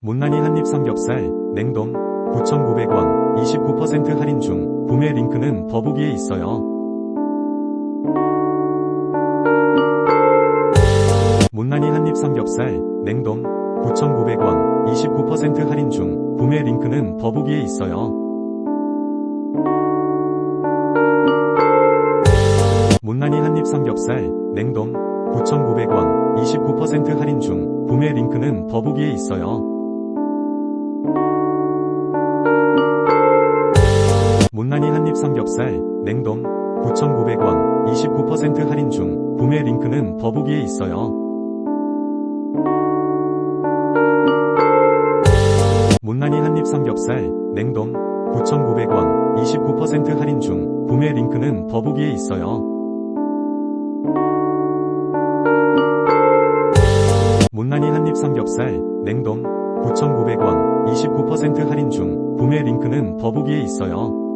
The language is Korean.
못난이 한입 삼겹살, 냉동, 9,900원, 29% 할인 중, 구매 링크는 더보기에 있어요. 못난이 한입 삼겹살, 냉동, 9,900원, 29% 할인 중, 구매 링크는 더보기에 있어요. 못난이 한입 삼겹살, 냉동, 9,900원, 29% 할인 중, 구매 링크는 더보기에 있어요. 못난이 한입 삼겹살, 냉동, 9,900원, 29% 할인 중, 구매 링크는 더보기에 있어요. 못난이 한입 삼겹살, 냉동, 9,900원, 29% 할인 중, 구매 링크는 더보기에 있어요. 못난이 한입 삼겹살, 냉동, 9,900원, 29% 할인 중, 구매 링크는 더보기에 있어요.